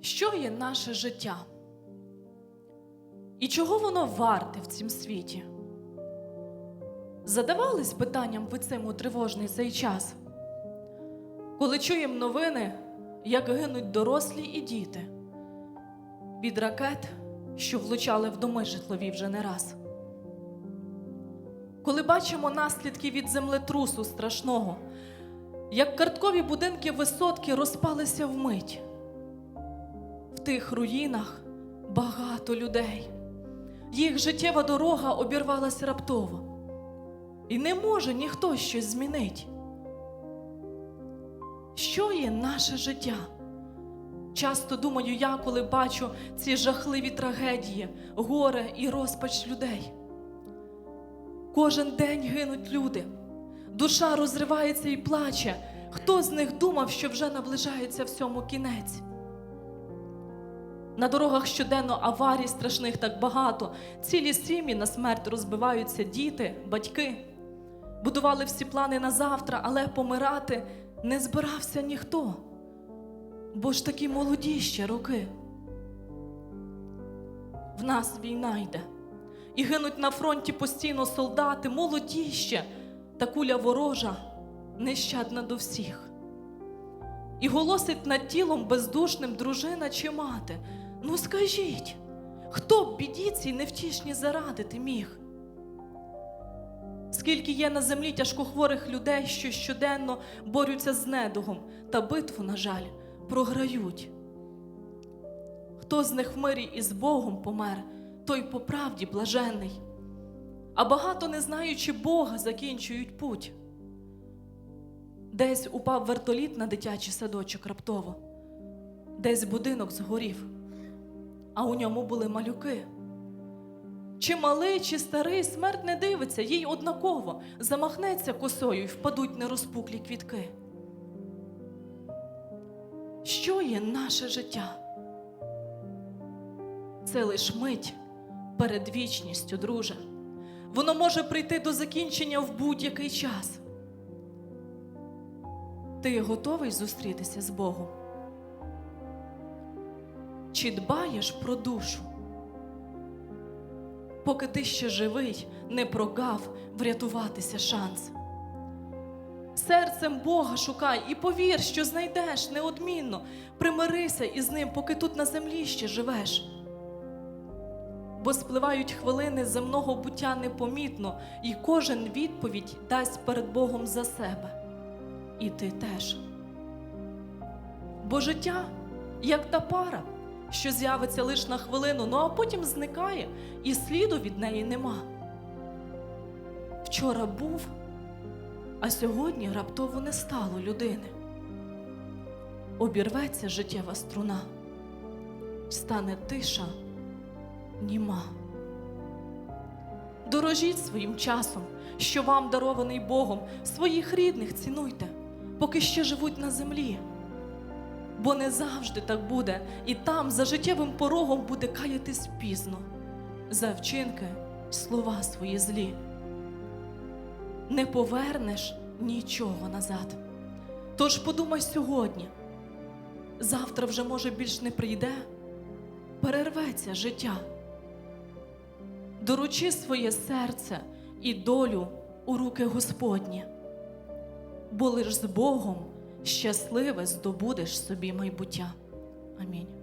Що є наше життя? І чого воно варте в цім світі? Задавались питанням ви цим у тривожний цей час? Коли чуємо новини, як гинуть дорослі і діти від ракет, що влучали в доми житлові вже не раз. Коли бачимо наслідки від землетрусу страшного, як карткові будинки висотки розпалися вмить. Тих руїнах багато людей. Їх життєва дорога обірвалась раптово. І не може ніхто щось змінить. Що є наше життя? Часто думаю я, коли бачу ці жахливі трагедії, горе і розпач людей. Кожен день гинуть люди, душа розривається і плаче. Хто з них думав, що вже наближається всьому кінець? На дорогах щоденно аварій страшних так багато. Цілі сім'ї на смерть розбиваються діти, батьки. Будували всі плани на завтра, але помирати не збирався ніхто. Бо ж такі молоді ще роки. В нас війна йде. І гинуть на фронті постійно солдати, молоді ще, та куля ворожа нещадна до всіх. І голосить над тілом бездушним дружина чи мати. Ну скажіть, хто б біді цій невтішні зарадити міг? Скільки є на землі тяжкохворих людей, що щоденно борються з недугом, та битву, на жаль, програють. Хто з них в мирі із Богом помер, той по правді блаженний, а багато, не знаючи Бога, закінчують путь. Десь упав вертоліт на дитячий садочок раптово, десь будинок згорів, а у ньому були малюки. Чи малий, чи старий, смерть не дивиться, їй однаково замахнеться косою і впадуть нерозпуклі квітки. Що є наше життя? Це лиш мить перед вічністю, друже. Воно може прийти до закінчення в будь-який час. Ти готовий зустрітися з Богом? Чи дбаєш про душу? Поки ти ще живий, не прогав врятуватися шанс. Серцем Бога шукай і повір, що знайдеш неодмінно. Примирися із ним, поки тут на землі ще живеш. Бо спливають хвилини земного буття непомітно, і кожен відповідь дасть перед Богом за себе. І ти теж. Бо життя як та пара, що з'явиться лише на хвилину, ну а потім зникає, і сліду від неї нема. Вчора був, а сьогодні раптово не стало людини. Обірветься життєва струна, стане тиша, німа. Дорожіть своїм часом, що вам дарований Богом, своїх рідних цінуйте, поки ще живуть на землі. Бо не завжди так буде, і там за життєвим порогом буде каятись пізно, за вчинки слова свої злі. Не повернеш нічого назад. Тож подумай сьогодні, завтра вже, може, більш не прийде, перерветься життя. Доручи своє серце і долю у руки Господні, бо лиш з Богом щасливе здобудеш собі майбуття. Амінь.